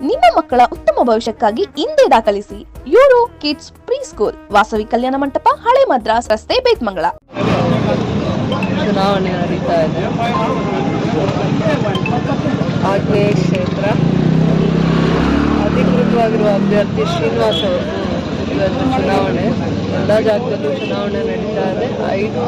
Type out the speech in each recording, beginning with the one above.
ನಿಮ್ಮ ಮಕ್ಕಳ ಉತ್ತಮ ಭವಿಷ್ಯಕ್ಕಾಗಿ ಹಿಂದೆ ದಾಖಲಿಸಿ euro kids pre school Vasavi Kalyana Mantapa, ಹಳೆ ಮದ್ರಾಸ್ ರಸ್ತೆ ಬೇತ್ಮಂಗಳ ಚುನಾವಣೆ ನಡೀತಾ ಇದೆ. ಆಗ್ನೇಯ ಕ್ಷೇತ್ರ. ಅಧಿಕೃತವಾಗಿರುವ ಅಭ್ಯರ್ಥಿ ಶ್ರೀನಿವಾಸ್ ಅವರು. ಇವತ್ತು ಚುನಾವಣೆ. ಎಲ್ಲ ಜಾಗದಲ್ಲೂ ಚುನಾವಣೆ ನಡೀತಾ ಇದೆ. ಐದು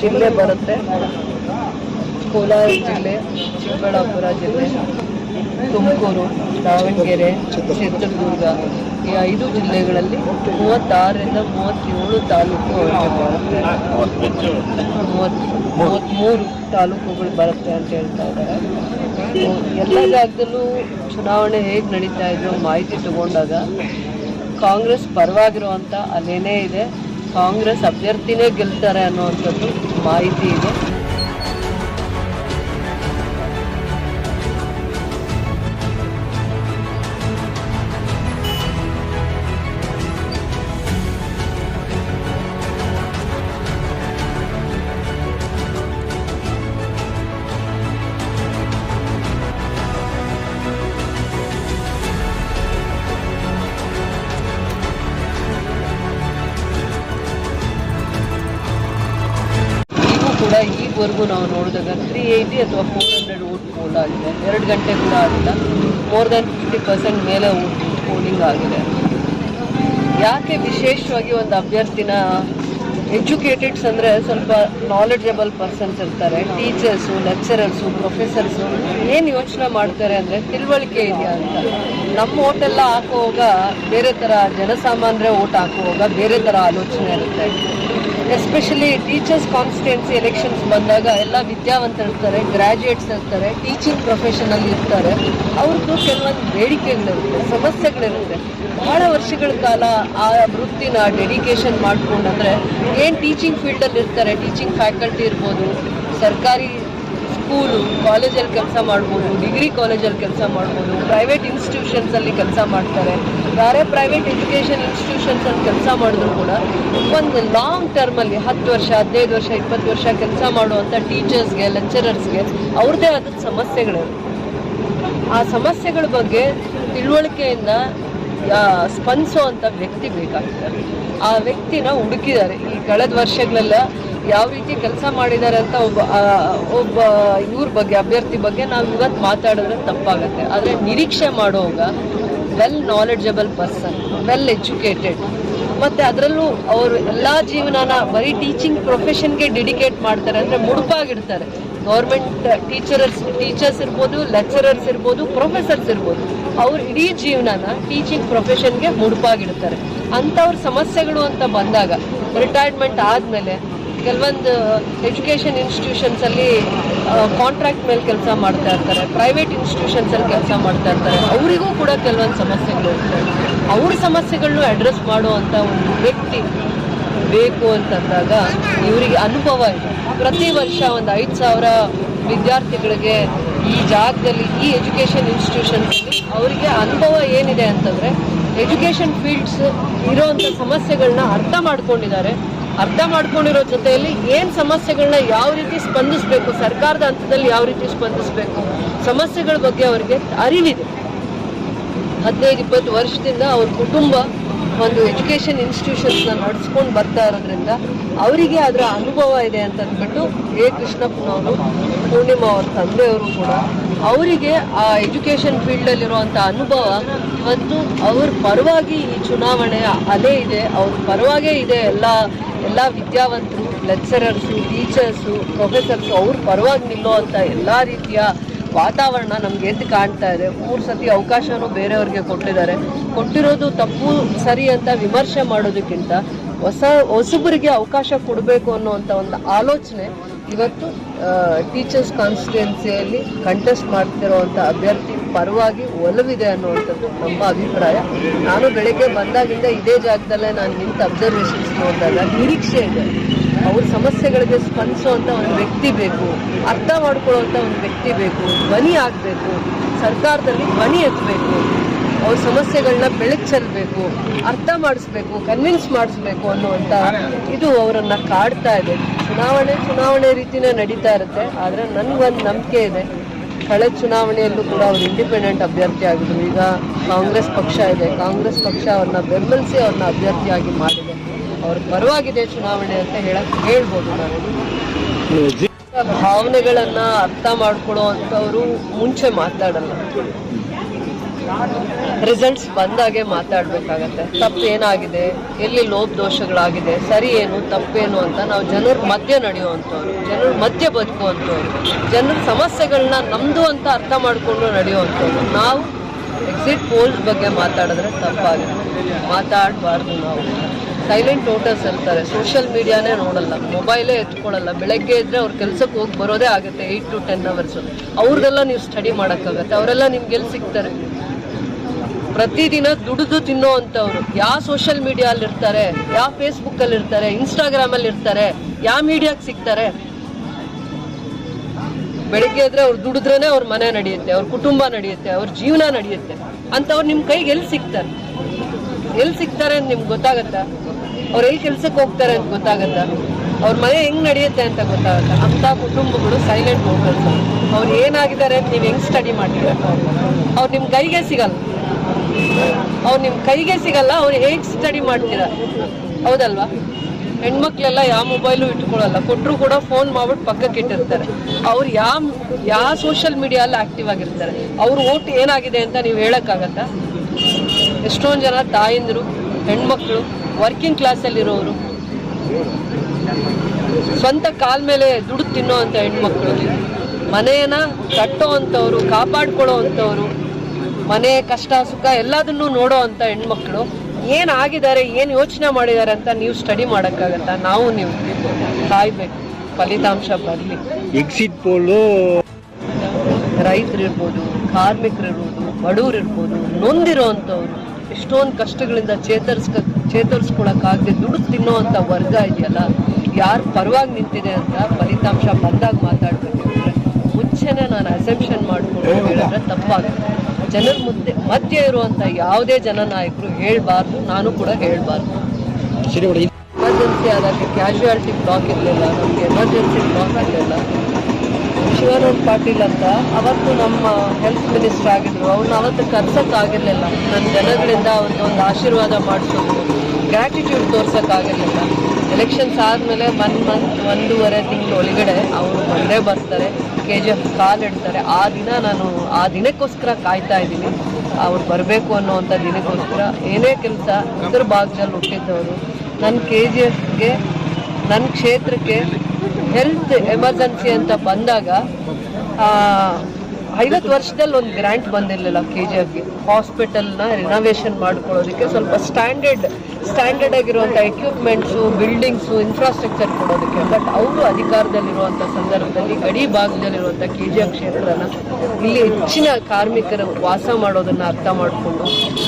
ಜಿಲ್ಲೆ ಬರುತ್ತೆ. ಕೋಲಾರ ಜಿಲ್ಲೆ, ಚಿಕ್ಕಬಳ್ಳಾಪುರ ಜಿಲ್ಲೆ. ತುಮಕೂರು, ದಾವಣಗೆರೆ, ಚಿತ್ರದುರ್ಗ ಈ ಐದು ಜಿಲ್ಲೆಗಳಲ್ಲಿ ಮೂವತ್ತಾರರಿಂದ ಮೂವತ್ತೇಳು ತಾಲೂಕು ಮೂವತ್ತ್ಮೂರು ತಾಲೂಕುಗಳು ಬರುತ್ತೆ ಅಂತ ಹೇಳ್ತಾ ಇದ್ದಾರೆ. ಎಲ್ಲ ಜಾಗದಲ್ಲೂ ಚುನಾವಣೆ ಹೇಗೆ ನಡೀತಾ ಇದ್ರು ಮಾಹಿತಿ ತಗೊಂಡಾಗ ಕಾಂಗ್ರೆಸ್ ಪರವಾಗಿರುವಂಥ ಅಲ್ಲೇನೇ ಇದೆ. ಕಾಂಗ್ರೆಸ್ ಅಭ್ಯರ್ಥಿನೇ ಗೆಲ್ತಾರೆ ಅನ್ನೋವಂಥದ್ದು ಮಾಹಿತಿ ಇದೆ. ಕೂಡ ನಾವು ನೋಡಿದಾಗ ತ್ರೀ ಏಯ್ಟಿ ಅಥವಾ ಫೋರ್ ಹಂಡ್ರೆಡ್ ವೋಟ್ ಪೋಲ್ ಆಗಿದೆ. ಎರಡು ಗಂಟೆ ಕೂಡ ಆಗಿಲ್ಲ ಮೋರ್ ದೆನ್ ಫಿಫ್ಟಿ ಪರ್ಸೆಂಟ್ ಮೇಲೆ ಓಟ್ ಪೋಲಿಂಗ್ ಆಗಿದೆ. ಯಾಕೆ ವಿಶೇಷವಾಗಿ ಒಂದು ಅಭ್ಯರ್ಥಿನ ಎಜುಕೇಟೆಡ್ಸ್ ಅಂದರೆ ಸ್ವಲ್ಪ ನಾಲೆಡ್ಜಬಲ್ ಪರ್ಸನ್ಸ್ ಇರ್ತಾರೆ ಟೀಚರ್ಸು ಲೆಕ್ಚರರ್ಸು ಪ್ರೊಫೆಸರ್ಸು ಏನು ಯೋಚನೆ ಮಾಡ್ತಾರೆ ಅಂದರೆ ತಿಳುವಳಿಕೆ ಇದೆಯಾ ಅಂತ. ನಮ್ಮ ಓಟೆಲ್ಲ ಹಾಕುವಾಗ ಬೇರೆ ಥರ ಜನಸಾಮಾನ್ಯರೇ ಓಟ್ ಹಾಕುವಾಗ ಬೇರೆ ಥರ ಆಲೋಚನೆ ಇರುತ್ತೆ. ಎಸ್ಪೆಷಲಿ ಟೀಚರ್ಸ್ ಕಾನ್ಸ್ಟಿಟ್ಯೂನ್ಸಿ ಎಲೆಕ್ಷನ್ಸ್ ಬಂದಾಗ ಎಲ್ಲ ವಿದ್ಯಾವಂತರು ಇರ್ತಾರೆ ಗ್ರ್ಯಾಜುಯೇಟ್ಸ್ ಇರ್ತಾರೆ ಟೀಚಿಂಗ್ ಪ್ರೊಫೆಷನಲ್ಲಿ ಇರ್ತಾರೆ. ಅವ್ರದ್ದು ಕೆಲವೊಂದು ಬೇಡಿಕೆಗಳಿರುತ್ತೆ, ಸಮಸ್ಯೆಗಳಿರುತ್ತೆ. ಬಹಳ ವರ್ಷಗಳ ಕಾಲ ಆ ವೃತ್ತಿನ ಡೆಡಿಕೇಶನ್ ಮಾಡಿಕೊಂಡಂದ್ರೆ ಏನು ಟೀಚಿಂಗ್ ಫೀಲ್ಡಲ್ಲಿ ಇರ್ತಾರೆ ಟೀಚಿಂಗ್ ಫ್ಯಾಕಲ್ಟಿ ಇರ್ಬೋದು, ಸರ್ಕಾರಿ ಸ್ಕೂಲು ಕಾಲೇಜಲ್ಲಿ ಕೆಲಸ ಮಾಡ್ಬೋದು ಡಿಗ್ರಿ ಕಾಲೇಜಲ್ಲಿ ಕೆಲಸ ಮಾಡ್ಬೋದು ಪ್ರೈವೇಟ್ ಇನ್ಸ್ಟಿಟ್ಯೂಷನ್ಸಲ್ಲಿ ಕೆಲಸ ಮಾಡ್ತಾರೆ. ಯಾರೇ ಪ್ರೈವೇಟ್ ಎಜುಕೇಷನ್ ಇನ್ಸ್ಟಿಟ್ಯೂಷನ್ಸಲ್ಲಿ ಕೆಲಸ ಮಾಡಿದ್ರು ಕೂಡ ಒಂದು ಲಾಂಗ್ ಟರ್ಮಲ್ಲಿ ಹತ್ತು ವರ್ಷ, ಹದಿನೈದು ವರ್ಷ, ಇಪ್ಪತ್ತು ವರ್ಷ ಕೆಲಸ ಮಾಡುವಂಥ ಟೀಚರ್ಸ್ಗೆ ಲೆಕ್ಚರರ್ಸ್ಗೆ ಅವ್ರದ್ದೇ ಆದ ಸಮಸ್ಯೆಗಳಿರುತ್ತೆ ಆ ಸಮಸ್ಯೆಗಳ ಬಗ್ಗೆ ತಿಳುವಳಿಕೆಯಿಂದ ಸ್ಪಂದಿಸೋ ಸ್ಪಂದಿಸುವಂಥ ವ್ಯಕ್ತಿ ಬೇಕಾಗ್ತಾರೆ. ಆ ವ್ಯಕ್ತಿನ ಹುಡುಕಿದ್ದಾರೆ. ಈ ಕಳೆದ ವರ್ಷಗಳೆಲ್ಲ ಯಾವ ರೀತಿ ಕೆಲಸ ಮಾಡಿದ್ದಾರೆ ಅಂತ ಒಬ್ಬ ಒಬ್ಬ ಇವ್ರ ಬಗ್ಗೆ, ಅಭ್ಯರ್ಥಿ ಬಗ್ಗೆ ನಾವು ಇವತ್ತು ಮಾತಾಡಿದ್ರೆ ತಪ್ಪಾಗುತ್ತೆ. ಆದರೆ ನಿರೀಕ್ಷೆ ಮಾಡುವಾಗ well knowledgeable person well educated ಮತ್ತು ಅದರಲ್ಲೂ ಅವರು ಎಲ್ಲ ಜೀವನನ ಬರೀ ಟೀಚಿಂಗ್ ಪ್ರೊಫೆಷನ್ಗೆ ಡೆಡಿಕೇಟ್ ಮಾಡ್ತಾರೆ ಅಂದರೆ ಮುಡುಪಾಗಿಡ್ತಾರೆ. ಗೌರ್ಮೆಂಟ್ ಟೀಚರ್ಸ್ ಟೀಚರ್ಸ್ ಇರ್ಬೋದು ಲೆಕ್ಚರರ್ಸ್ ಇರ್ಬೋದು ಪ್ರೊಫೆಸರ್ಸ್ ಇರ್ಬೋದು. ಅವ್ರ ಇಡೀ ಜೀವನನ ಟೀಚಿಂಗ್ ಪ್ರೊಫೆಷನ್ಗೆ ಮುಡುಪಾಗಿಡ್ತಾರೆ. ಅಂಥವ್ರ ಸಮಸ್ಯೆಗಳು ಅಂತ ಬಂದಾಗ ರಿಟೈರ್ಮೆಂಟ್ ಆದಮೇಲೆ ಕೆಲವೊಂದು ಎಜುಕೇಷನ್ ಇನ್ಸ್ಟಿಟ್ಯೂಷನ್ಸಲ್ಲಿ ಕಾಂಟ್ರಾಕ್ಟ್ ಮೇಲೆ ಕೆಲಸ ಮಾಡ್ತಾ ಇರ್ತಾರೆ ಪ್ರೈವೇಟ್ ಇನ್ಸ್ಟಿಟ್ಯೂಷನ್ಸಲ್ಲಿ ಕೆಲಸ ಮಾಡ್ತಾ ಇರ್ತಾರೆ. ಅವರಿಗೂ ಕೂಡ ಕೆಲವೊಂದು ಸಮಸ್ಯೆಗಳು ಇರ್ತವೆ. ಅವ್ರ ಸಮಸ್ಯೆಗಳನ್ನು ಅಡ್ರೆಸ್ ಮಾಡುವಂಥ ಒಂದು ವ್ಯಕ್ತಿ ಬೇಕು ಅಂತಂದಾಗ ಇವರಿಗೆ ಅನುಭವ ಇದೆ. ಪ್ರತಿ ವರ್ಷ ಒಂದು ಐದು ಸಾವಿರ ವಿದ್ಯಾರ್ಥಿಗಳಿಗೆ ಈ ಜಾಗದಲ್ಲಿ, ಈ ಎಜುಕೇಷನ್ ಇನ್ಸ್ಟಿಟ್ಯೂಷನ್ಸಲ್ಲಿ ಅವರಿಗೆ ಅನುಭವ ಏನಿದೆ ಅಂತಂದರೆ, ಎಜುಕೇಷನ್ ಫೀಲ್ಡ್ಸ್ ಇರೋವಂಥ ಸಮಸ್ಯೆಗಳನ್ನ ಅರ್ಥ ಮಾಡ್ಕೊಂಡಿದ್ದಾರೆ. ಅರ್ಥ ಮಾಡ್ಕೊಂಡಿರೋ ಜೊತೆಯಲ್ಲಿ ಏನು ಸಮಸ್ಯೆಗಳನ್ನ ಯಾವ ರೀತಿ ಸ್ಪಂದಿಸಬೇಕು, ಸರ್ಕಾರದ ಹಂತದಲ್ಲಿ ಯಾವ ರೀತಿ ಸ್ಪಂದಿಸಬೇಕು, ಸಮಸ್ಯೆಗಳ ಬಗ್ಗೆ ಅವರಿಗೆ ಅರಿವಿದೆ. ಹದಿನೈದು, ಇಪ್ಪತ್ತು ವರ್ಷದಿಂದ ಅವ್ರ ಕುಟುಂಬ ಒಂದು ಎಜುಕೇಷನ್ ಇನ್ಸ್ಟಿಟ್ಯೂಷನ್ಸ್ನ ನಡೆಸ್ಕೊಂಡು ಬರ್ತಾ ಇರೋದ್ರಿಂದ ಅವರಿಗೆ ಅದರ ಅನುಭವ ಇದೆ ಅಂತ ಅಂದ್ಬಿಟ್ಟು ಎ. ಕೃಷ್ಣಪ್ಪನವರು, ಪೂರ್ಣಿಮಾ ಅವ್ರ ತಂದೆಯವರು ಕೂಡ ಅವರಿಗೆ ಆ ಎಜುಕೇಷನ್ ಫೀಲ್ಡಲ್ಲಿರುವಂಥ ಅನುಭವ ಇವತ್ತು ಅವ್ರ ಪರವಾಗಿ ಈ ಚುನಾವಣೆ ಅಲೆ ಇದೆ, ಅವ್ರ ಪರವಾಗೇ ಇದೆ ಎಲ್ಲ ಎಲ್ಲ ವಿದ್ಯಾವಂತರು ಲೆಕ್ಚರರ್ಸು ಟೀಚರ್ಸು ಪ್ರೊಫೆಸರ್ಸು ಅವ್ರ ಪರವಾಗಿ ನಿಲ್ಲೋ ಅಂತ ಎಲ್ಲ ರೀತಿಯ ವಾತಾವರಣ ನಮ್ಗೆ ಎದ್ದು ಕಾಣ್ತಾ ಇದೆ. ಮೂರು ಸತಿ ಅವಕಾಶನೂ ಬೇರೆಯವ್ರಿಗೆ ಕೊಟ್ಟಿದ್ದಾರೆ. ಕೊಟ್ಟಿರೋದು ತಪ್ಪು, ಸರಿ ಅಂತ ವಿಮರ್ಶೆ ಮಾಡೋದಕ್ಕಿಂತ ಹೊಸ ಹೊಸಬರಿಗೆ ಅವಕಾಶ ಕೊಡಬೇಕು ಅನ್ನುವಂಥ ಒಂದು ಆಲೋಚನೆ ಇವತ್ತು ಟೀಚರ್ಸ್ ಕಾನ್ಸ್ಟಿಟ್ಯುಯೆನ್ಸಿಯಲ್ಲಿ ಕಂಟೆಸ್ಟ್ ಮಾಡ್ತಿರುವಂಥ ಅಭ್ಯರ್ಥಿ ಪರವಾಗಿ ಒಲವಿದೆ ಅನ್ನುವಂಥದ್ದು ನಮ್ಮ ಅಭಿಪ್ರಾಯ. ನಾನು ಬೆಳಗ್ಗೆ ಬಂದಾಗಿಂದ ಇದೇ ಜಾಗದಲ್ಲೇ ನಾನು ನಿಂತು ಅಬ್ಸರ್ವೇಷನ್ಸ್ ನೋಡಿದಾಗ ನಿರೀಕ್ಷೆ ಇದೆ. ಅವ್ರ ಸಮಸ್ಯೆಗಳಿಗೆ ಸ್ಪಂದಿಸುವಂಥ ಒಂದು ವ್ಯಕ್ತಿ ಬೇಕು, ಅರ್ಥ ಮಾಡ್ಕೊಳ್ಳುವಂಥ ಒಂದು ವ್ಯಕ್ತಿ ಬೇಕು, ಧ್ವನಿ ಆಗಬೇಕು, ಸರ್ಕಾರದಲ್ಲಿ ಧ್ವನಿ ಎತ್ತಬೇಕು. ಅವ್ರ ಸಮಸ್ಯೆಗಳನ್ನ ಬೆಳಕು ಚೆಲ್ಲಬೇಕು ಅರ್ಥ ಮಾಡಿಸ್ಬೇಕು ಕನ್ವಿನ್ಸ್ ಮಾಡಿಸ್ಬೇಕು ಅನ್ನುವಂಥ ಇದು ಅವರನ್ನು ಕಾಡ್ತಾ ಇದೆ. ಚುನಾವಣೆ ಚುನಾವಣೆ ರೀತಿನೇ ನಡೀತಾ ಇರುತ್ತೆ ಆದರೆ ನನಗೊಂದು ನಂಬಿಕೆ ಇದೆ. ಕಳೆದ ಚುನಾವಣೆಯಲ್ಲೂ ಕೂಡ ಅವರು ಇಂಡಿಪೆಂಡೆಂಟ್ ಅಭ್ಯರ್ಥಿ ಆಗಿದ್ರು. ಈಗ ಕಾಂಗ್ರೆಸ್ ಪಕ್ಷ ಇದೆ. ಕಾಂಗ್ರೆಸ್ ಪಕ್ಷ ಅವ್ರನ್ನ ಬೆಂಬಲಿಸಿ ಅವ್ರನ್ನ ಅಭ್ಯರ್ಥಿಯಾಗಿ ಮಾಡಿದೆ. ಅವ್ರ ಪರವಾಗಿದೆ ಚುನಾವಣೆ ಅಂತ ಹೇಳಕ್ ಹೇಳ್ಬೋದು ನಾನು. ಭಾವನೆಗಳನ್ನ ಅರ್ಥ ಮಾಡ್ಕೊಳ್ಳೋ ಅಂಥವ್ರು ಮುಂಚೆ ಮಾತಾಡಲ್ಲ. ರಿಸಲ್ಟ್ಸ್ ಬಂದಾಗೆ ಮಾತಾಡಬೇಕಾಗತ್ತೆ. ತಪ್ಪು ಏನಾಗಿದೆ? ಎಲ್ಲಿ ಲೋಪ ದೋಷಗಳಾಗಿದೆ? ಸರಿ ಏನು ತಪ್ಪೇನು ಅಂತ ನಾವು ಜನರ ಮಧ್ಯೆ ನಡೆಯುವಂಥವ್ರು, ಜನರ ಮಧ್ಯೆ ಬದುಕುವಂಥವ್ರು, ಜನರ ಸಮಸ್ಯೆಗಳನ್ನ ನಮ್ದು ಅಂತ ಅರ್ಥ ಮಾಡಿಕೊಂಡು ನಡೆಯುವಂಥವ್ರು. ನಾವು ಎಕ್ಸಿಟ್ ಪೋಲ್ಸ್ ಬಗ್ಗೆ ಮಾತಾಡಿದ್ರೆ ತಪ್ಪಾಗುತ್ತೆ. ಮಾತಾಡಬಾರ್ದು ನಾವು. ಸೈಲೆಂಟ್ ವೋಟರ್ಸ್ ಇರ್ತಾರೆ. ಸೋಷಿಯಲ್ ಮೀಡಿಯಾನೇ ನೋಡಲ್ಲ. ಮೊಬೈಲೇ ಎತ್ಕೊಳ್ಳಲ್ಲ. ಬೆಳಗ್ಗೆ ಇದ್ರೆ ಅವ್ರ ಕೆಲಸಕ್ಕೆ ಹೋಗಿ ಬರೋದೇ ಆಗುತ್ತೆ. ಏಯ್ಟ್ ಟು ಟೆನ್ ಅವರ್ಸು ಅವ್ರದೆಲ್ಲ ನೀವು ಸ್ಟಡಿ ಮಾಡೋಕ್ಕಾಗತ್ತೆ. ಅವರೆಲ್ಲ ನಿಮ್ಗೆ ಎಲ್ಲಿ ಸಿಗ್ತಾರೆ? ಪ್ರತಿದಿನ ದುಡಿದು ತಿನ್ನೋ ಅಂಥವ್ರು ಯಾವ ಸೋಷಿಯಲ್ ಮೀಡಿಯಲ್ಲಿ ಇರ್ತಾರೆ ಯಾವ ಫೇಸ್ಬುಕ್ಕಲ್ಲಿ ಇರ್ತಾರೆ ಇನ್ಸ್ಟಾಗ್ರಾಮಲ್ಲಿ ಇರ್ತಾರೆ ಯಾವ ಮೀಡಿಯಾಗೆ ಸಿಗ್ತಾರೆ. ಬೆಳಿಗ್ಗೆ ಎದ್ರೆ ಅವ್ರು ದುಡಿದ್ರೇ ಅವ್ರ ಮನೆ ನಡೆಯುತ್ತೆ, ಅವ್ರ ಕುಟುಂಬ ನಡೆಯುತ್ತೆ, ಅವ್ರ ಜೀವನ ನಡೆಯುತ್ತೆ. ಅಂಥವ್ರು ನಿಮ್ಮ ಕೈಗೆ ಎಲ್ಲಿ ಸಿಗ್ತಾರೆ? ಎಲ್ಲಿ ಸಿಗ್ತಾರೆ ಅಂತ ನಿಮ್ಗೆ ಗೊತ್ತಾಗತ್ತಾ? ಅವ್ರು ಎಲ್ಲಿ ಕೆಲ್ಸಕ್ಕೆ ಹೋಗ್ತಾರೆ ಅಂತ ಗೊತ್ತಾಗತ್ತಾ? ಅವ್ರ ಮನೆ ಹೆಂಗ್ ನಡೆಯುತ್ತೆ ಅಂತ ಗೊತ್ತಾಗುತ್ತೆ? ಅಂಥ ಕುಟುಂಬಗಳು ಸೈಲೆಂಟ್ ಹೋಗ್ತಾರೆ ಅವ್ರು ಏನಾಗಿದ್ದಾರೆ ಅಂತ ನೀವು ಹೆಂಗ್ ಸ್ಟಡಿ ಮಾಡ್ತೀರ? ಅವ್ರು ನಿಮ್ಮ ಕೈಗೆ ಸಿಗಲ್ಲ. ಅವ್ರು ನಿಮ್ಮ ಕೈಗೆ ಸಿಗಲ್ಲ, ಅವ್ರು ಹೇಗೆ ಸ್ಟಡಿ ಮಾಡ್ತೀರಾ? ಹೌದಲ್ವಾ? ಹೆಣ್ಮಕ್ಳೆಲ್ಲ ಯಾವ ಮೊಬೈಲು ಇಟ್ಕೊಳ್ಳಲ್ಲ ಕೊಟ್ಟರು ಕೂಡ ಫೋನ್ ಮಾಡ್ಬಿಟ್ಟು ಪಕ್ಕಕ್ಕೆ ಇಟ್ಟಿರ್ತಾರೆ. ಅವ್ರು ಯಾವ ಯಾವ ಸೋಷಿಯಲ್ ಮೀಡಿಯಲ್ಲಿ ಆಕ್ಟಿವ್ ಆಗಿರ್ತಾರೆ. ಅವ್ರ ಓಟ್ ಏನಾಗಿದೆ ಅಂತ ನೀವು ಹೇಳೋಕ್ಕಾಗತ್ತಾ? ಎಷ್ಟೊಂದು ಜನ ತಾಯಂದಿರು, ಹೆಣ್ಮಕ್ಳು ವರ್ಕಿಂಗ್ ಕ್ಲಾಸಲ್ಲಿರೋರು ಸ್ವಂತ ಕಾಲ್ ಮೇಲೆ ದುಡ್ಡು ತಿನ್ನೋ ಅಂಥ ಹೆಣ್ಮಕ್ಳು. ಮನೆಯನ್ನ ಕಟ್ಟೋ ಅಂಥವ್ರು ಕಾಪಾಡ್ಕೊಳ್ಳೋ ಅಂಥವ್ರು ಮನೆ ಕಷ್ಟ ಸುಖ ಎಲ್ಲದನ್ನು ನೋಡೋ ಅಂತ ಹೆಣ್ಮಕ್ಳು ಏನಾಗಿದ್ದಾರೆ ಏನು ಯೋಚನೆ ಮಾಡಿದ್ದಾರೆ ಅಂತ ನೀವು ಸ್ಟಡಿ ಮಾಡೋಕ್ಕಾಗತ್ತ? ನಾವು ನೀವು ಕಾಯ್ಬೇಕು. ಫಲಿತಾಂಶ ಬರಲಿ. ಎಕ್ಸಿಟ್ ಪೋಲು ರೈತರಿರ್ಬೋದು ಕಾರ್ಮಿಕರಿರ್ಬೋದು ಬಡವ್ರು ಇರ್ಬೋದು ನೊಂದಿರೋ ಅಂಥವ್ರು ಎಷ್ಟೊಂದು ಕಷ್ಟಗಳಿಂದ ಚೇತರಿಸ್ಕ ಚೇತರಿಸ್ಕೊಳಕ್ಕಾಗದೆ ದುಡ್ಡು ತಿನ್ನೋ ಅಂಥ ವರ್ಗ ಇದೆಯಲ್ಲ ಯಾರು ಪರವಾಗಿ ನಿಂತಿದೆ ಅಂತ ಫಲಿತಾಂಶ ಬಂದಾಗ ಮಾತಾಡ್ಬೇಕು. ಮುಂಚೆನೆ ನಾನು ಅಸೆಪ್ಷನ್ ಮಾಡಿಕೊಂಡು ಹೇಳಿದ್ರೆ ತಪ್ಪಾಗುತ್ತೆ. ಜನರ ಮುಂದೆ ಮಧ್ಯೆ ಇರುವಂಥ ಯಾವುದೇ ಜನನಾಯಕರು ಹೇಳಬಾರ್ದು ನಾನು ಕೂಡ ಹೇಳಬಾರ್ದು. ಎಮರ್ಜೆನ್ಸಿ ಆದಾಗ ಕ್ಯಾಶುಯಾಲಿಟಿ ಬ್ಲಾಕ್ ಇರಲಿಲ್ಲ ನಮಗೆ ಎಮರ್ಜೆನ್ಸಿ ಬ್ಲಾಕ್ ಆಗಲಿಲ್ಲ. ಶಿವಾನಂದ್ ಪಾಟೀಲ್ ಅಂತ ಅವತ್ತು ನಮ್ಮ ಹೆಲ್ತ್ ಮಿನಿಸ್ಟರ್ ಆಗಿದ್ರು. ಅವ್ರನ್ನ ಅವತ್ತು ಕರ್ಸೋಕ್ಕಾಗಿರ್ಲಿಲ್ಲ. ನನ್ನ ಜನಗಳಿಂದ ಅವ್ರಿಗೆ ಒಂದು ಆಶೀರ್ವಾದ ಮಾಡಿಸೋದು ಗ್ರ್ಯಾಟಿಟ್ಯೂಡ್ ತೋರ್ಸೋಕ್ಕಾಗಿರ್ಲಿಲ್ಲ. ಎಲೆಕ್ಷನ್ಸ್ ಆದಮೇಲೆ ಒನ್ ಮಂತ್ ಒಂದೂವರೆ ತಿಂಗಳ ಒಳಗಡೆ ಅವರು ಬಂದೇ ಬರ್ತಾರೆ. ಕೆ ಜಿ ಎಫ್ ಕಾಲಿಡ್ತಾರೆ ಆ ದಿನ ನಾನು, ಆ ದಿನಕ್ಕೋಸ್ಕರ ಕಾಯ್ತಾ ಇದ್ದೀನಿ. ಅವ್ರು ಬರಬೇಕು ಅನ್ನೋವಂಥ ದಿನಕ್ಕೋಸ್ಕರ. ಏನೇ ಕೆಲಸ, ಇದ್ರ ಭಾಗದಲ್ಲಿ ಹುಟ್ಟಿದ್ದವರು. ನನ್ನ ಕೆ ಜಿ ಎಫ್ಗೆ ನನ್ನ ಕ್ಷೇತ್ರಕ್ಕೆ ಹೆಲ್ತ್ ಎಮರ್ಜೆನ್ಸಿ ಅಂತ ಬಂದಾಗ ಐವತ್ತು ವರ್ಷದಲ್ಲಿ ಒಂದು ಗ್ರ್ಯಾಂಟ್ ಬಂದಿರಲಿಲ್ಲ ಕೆ ಜಿ ಎಫ್ಗೆ ಹಾಸ್ಪಿಟಲ್ನ ರಿನೋವೇಷನ್ ಮಾಡ್ಕೊಳ್ಳೋದಕ್ಕೆ ಸ್ವಲ್ಪ ಸ್ಟ್ಯಾಂಡರ್ಡ್ ಸ್ಟ್ಯಾಂಡರ್ಡ್ ಆಗಿರುವಂಥ ಎಕ್ವಿಪ್ಮೆಂಟ್ಸು ಬಿಲ್ಡಿಂಗ್ಸು ಇನ್ಫ್ರಾಸ್ಟ್ರಕ್ಚರ್ ಕೊಡೋದಕ್ಕೆ. ಬಟ್ ಅವರು ಅಧಿಕಾರದಲ್ಲಿರುವಂಥ ಸಂದರ್ಭದಲ್ಲಿ ಗಡಿ ಭಾಗದಲ್ಲಿರುವಂಥ ಕೆ ಜಿ ಎಫ್ ಕ್ಷೇತ್ರನ ಇಲ್ಲಿ ಹೆಚ್ಚಿನ ಕಾರ್ಮಿಕರು ವಾಸ ಮಾಡೋದನ್ನು ಅರ್ಥ ಮಾಡಿಕೊಂಡು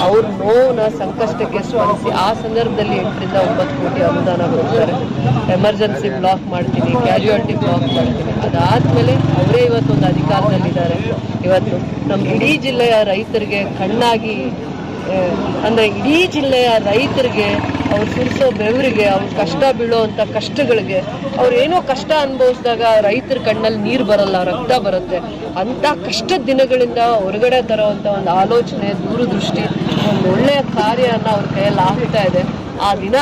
ಅವ್ರ ನೋವನ್ನ ಸಂಕಷ್ಟಕ್ಕೆ ಸ್ಪಂದಿಸಿ ಆ ಸಂದರ್ಭದಲ್ಲಿ ಎಂಟರಿಂದ ಒಂಬತ್ತು ಕೋಟಿ ಅನುದಾನ ಕೊಡ್ತಾರೆ. ಎಮರ್ಜೆನ್ಸಿ ಬ್ಲಾಕ್ ಮಾಡ್ತೀನಿ ಕ್ಯಾಜುಯಾಲಿಟಿ ಬ್ಲಾಕ್ ಮಾಡ್ತೀನಿ. ಅದಾದಮೇಲೆ ಅವರೇ ಇವತ್ತೊಂದು ಅಧಿಕಾರದಲ್ಲಿದ್ದಾರೆ. ಇವತ್ತು ನಮ್ಮ ಇಡೀ ಜಿಲ್ಲೆಯ ರೈತರಿಗೆ ಕಣ್ಣಾಗಿ ಅಂದ್ರೆ ಇಡೀ ಜಿಲ್ಲೆಯ ರೈತರಿಗೆ, ಅವ್ರು ಸುರಿಸೋ ಬೆವರಿಗೆ, ಅವ್ರ ಕಷ್ಟ ಬೀಳೋವಂಥ ಕಷ್ಟಗಳಿಗೆ, ಅವ್ರು ಏನೋ ಕಷ್ಟ ಅನುಭವಿಸಿದಾಗ ರೈತರ ಕಣ್ಣಲ್ಲಿ ನೀರು ಬರಲ್ಲ, ರಕ್ತ ಬರುತ್ತೆ. ಅಂಥ ಕಷ್ಟದ ದಿನಗಳಿಂದ ಹೊರಗಡೆ ತರೋವಂಥ ಒಂದು ಆಲೋಚನೆ, ದೂರದೃಷ್ಟಿ, ಒಂದು ಒಳ್ಳೆಯ ಕಾರ್ಯನ ಅವ್ರ ಕೈಯಲ್ಲಿ ಆಗ್ತಾ ಇದೆ. ಆ ದಿನ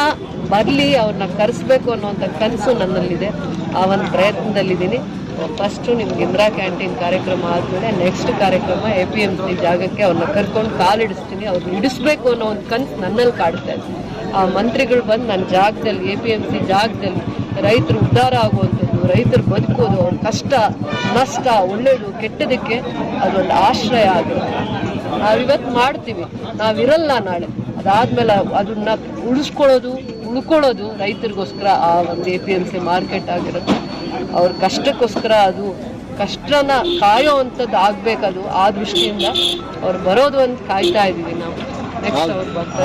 ಬರಲಿ, ಅವ್ರನ್ನ ಕರೆಸ್ಬೇಕು ಅನ್ನೋವಂಥ ಕನಸು ನನ್ನಲ್ಲಿದೆ. ಆ ಒಂದು ಪ್ರಯತ್ನದಲ್ಲಿದ್ದೀನಿ. ಫಸ್ಟು ನಿಮ್ಗೆ ಇಂದಿರಾ ಕ್ಯಾಂಟೀನ್ ಕಾರ್ಯಕ್ರಮ ಆದಮೇಲೆ ನೆಕ್ಸ್ಟ್ ಕಾರ್ಯಕ್ರಮ ಎ ಪಿ ಎಂ ಸಿ ಜಾಗಕ್ಕೆ ಅವ್ರನ್ನ ಕರ್ಕೊಂಡು ಕಾಲಿಡಿಸ್ತೀನಿ ಅವ್ರನ್ನ ಇಡಿಸ್ಬೇಕು ಅನ್ನೋ ಒಂದು ಕನಸು ನನ್ನಲ್ಲಿ ಕಾಡ್ತಾ ಇದೆ ಆ, ಮಂತ್ರಿಗಳು ಬಂದು ನನ್ನ ಜಾಗದಲ್ಲಿ ಎ ಪಿ ಎಂ ಸಿ ಜಾಗದಲ್ಲಿ ರೈತರು ಉದ್ಧಾರ ಆಗುವಂಥದ್ದು, ರೈತರು ಬದುಕೋದು ಅವ್ರ ಕಷ್ಟ, ನಷ್ಟ, ಒಳ್ಳೇದು, ಕೆಟ್ಟದಕ್ಕೆ ಅದೊಂದು ಆಶ್ರಯ ಆಗಿರುತ್ತೆ. ನಾವಿವತ್ತು ಮಾಡ್ತೀವಿ. ನಾವಿರಲ್ಲ ನಾಳೆ. ಅದಾದ್ಮೇಲೆ ಅದನ್ನ ಉಳಿಸ್ಕೊಳ್ಳೋದು, ಉಳ್ಕೊಳ್ಳೋದು ರೈತರಿಗೋಸ್ಕರ ಆ ಒಂದು A P M C market ಆಗಿರುತ್ತೆ. ಅವ್ರ ಕಷ್ಟಕ್ಕೋಸ್ಕರ ಅದು ಕಷ್ಟನ ಕಾಯೋ ಅಂಥದ್ದು ಆಗ್ಬೇಕದು ಆ ದೃಷ್ಟಿಯಿಂದ ಅವ್ರು ಬರೋದು ಅಂತ ಕಾಯ್ತಾ ಇದೀವಿ ನಾವು. ನೆಕ್ಸ್ಟ್ ಅವ್ರು ಬರ್ತಾರೆ